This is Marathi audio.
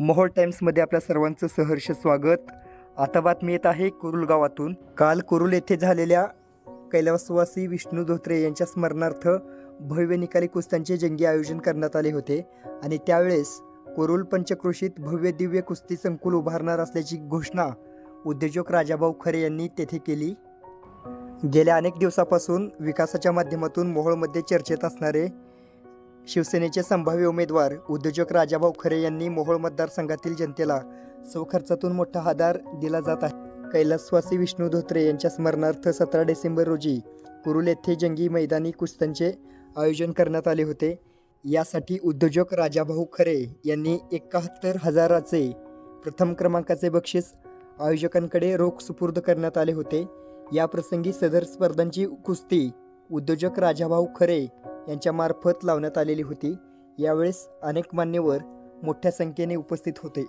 मोहोळ टाइम्समध्ये आपल्या सर्वांचं सहर्ष स्वागत. आता बातमी येत आहे कुरुल गावातून. काल कुरुल येथे झालेल्या कैलासवासी विष्णू धोत्रे यांच्या स्मरणार्थ भव्य निकाली कुस्त्यांचे जंगी आयोजन करण्यात आले होते आणि त्यावेळेस कुरुल पंचक्रोशीत भव्य दिव्य कुस्ती संकुल उभारणार असल्याची घोषणा उद्योजक राजाभाऊ खरे यांनी तेथे केली. गेल्या अनेक दिवसापासून विकासाच्या माध्यमातून मोहोळमध्ये चर्चेत असणारे शिवसेनेचे संभाव्य उमेदवार उद्योजक राजाभाऊ खरे यांनी मोहोळ मतदारसंघातील जनतेला स्वखर्चातून मोठा आधार दिला जात आहे. कैलासवासी विष्णू धोत्रे यांच्या स्मरणार्थ सतरा डिसेंबर रोजी कुरुल येथे जंगी मैदानी कुस्त्यांचे आयोजन करण्यात आले होते. यासाठी उद्योजक राजाभाऊ खरे यांनी एकाहत्तर हजाराचे प्रथम क्रमांकाचे बक्षीस आयोजकांकडे रोख सुपूर्द करण्यात आले होते. या प्रसंगी सदर स्पर्धांची कुस्ती उद्योजक राजाभाऊ खरे यांच्यामार्फत लावण्यात आलेली होती. यावेळेस अनेक मान्यवर मोठ्या संख्येने उपस्थित होते.